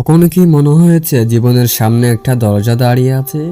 কখনো কি মনে হয়েছে জীবনের সামনে একটা দরজা দাঁড়িয়ে আছে?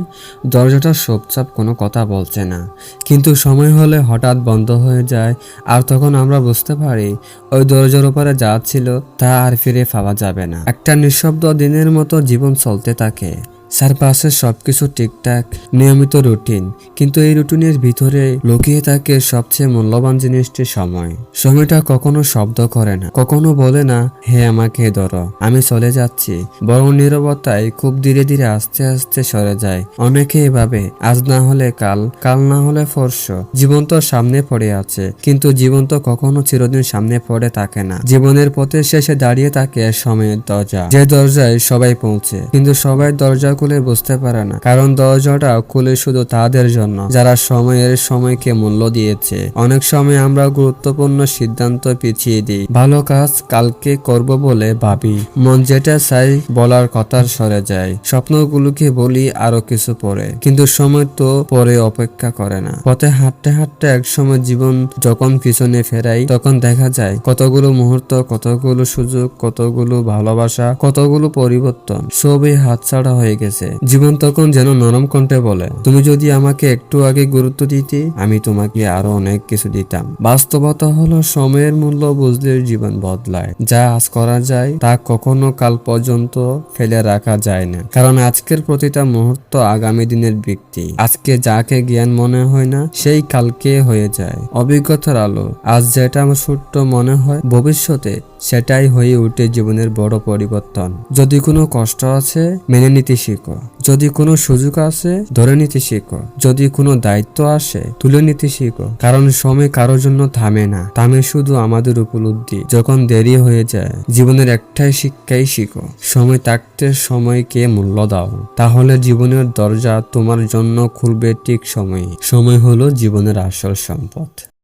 দরজাটা সবচাপ কোনো কথা বলছে না। কিন্তু সময় হলে হঠাৎ বন্ধ হয়ে যায়, আর তখন আমরা বুঝতে পারি ওই দরজার উপরে যা ছিল তা আর ফিরে পাওয়া যাবে না। একটা নিঃশব্দ দিনের মতো জীবন চলতে থাকে। চারপাশে সবকিছু ঠিকঠাক, নিয়মিত রুটিন কিন্তু এই রুটিনের ভিতরে লুকিয়ে থাকে সবচেয়ে মূল্যবান জিনিসটি সময়। সময়টা কখনো শব্দ করে না, কখনো বলে না, হে, আমাকে ধরো, আমি চলে যাচ্ছি। বরং নীরবতায় খুব ধীরে ধীরে আস্তে আস্তে সরে যায়। অনেকে এভাবে, আজ না হলে কাল কাল না হলে পরশ। জীবন তো সামনে পড়ে আছে, কিন্তু জীবন তো কখনো চিরদিন সামনে পড়ে থাকে না। জীবনের পথে শেষে দাঁড়িয়ে থাকে সময়ের দরজা, যে দরজায় সবাই পৌঁছে, কিন্তু সবাই দরজা খুলে বুঝতে পারে না। কারণ দরজাটা খুলে শুধু তাদের জন্য, যারা সময়ের সময়কে মূল্য দিয়েছে। অনেক সময় আমরা গুরুত্বপূর্ণ সিদ্ধান্ত পিছিয়ে দিই। ভালো কাজ কালকে করব বলে ভাবি। মন যেটা চাই বলার কথা সরে যায়। স্বপ্নগুলোকে বলি আরও কিছু পরে কিন্তু সময় তো পরে অপেক্ষা করে না। পথে হাঁটতে হাঁটতে এক সময় জীবন যখন পিছনে ফেরাই, তখন দেখা যায় কতগুলো মুহূর্ত, কতগুলো সুযোগ, কতগুলো ভালোবাসা, কতগুলো পরিবর্তন। সবই হাতছাড়া হয়ে গেছে। জীবন তখন যেন নরম কণ্ঠে বলে, তুমি যদি আমাকে একটু আগে গুরুত্ব দিতে, আমি তোমাকে আরও অনেক কিছু দিতাম। বাস্তবতা হলো সময়ের মূল্য বুঝলে জীবন বদলায়। যা আজ করা যায়, তা কখনো কাল পর্যন্ত ফেলে রাখা যায় না। কারণ আজকের প্রতিটা মুহূর্ত আগামী দিনের ব্যক্তি। আজকে যাকে জ্ঞান মনে হয় না, সেই কালকে হয়ে যায়। অভিজ্ঞতার আলো। আজ যেটা আমার ছোট্ট মনে হয়, ভবিষ্যতে সেটাই হয়ে উঠে জীবনের বড় পরিবর্তন। যদি কোনো কষ্ট আছে, মেনে নিতে শিখো। যদি কোনো সুযোগ আছে, ধরে নিতে শিখো। যদি কোনো দায়িত্ব আসে, তুলে নিতে শিখো। কারণ সময় কারোর জন্য থামে না। থামে শুধু আমাদের উপলব্ধি। যখন দেরি হয়ে যায়, জীবনের একটাই শিক্ষাই শিখো। সময় থাকতে সময়কে মূল্য দাও। তাহলে জীবনের দরজা তোমার জন্য খুলবে ঠিক সময়। সময় হলো জীবনের আসল সম্পদ।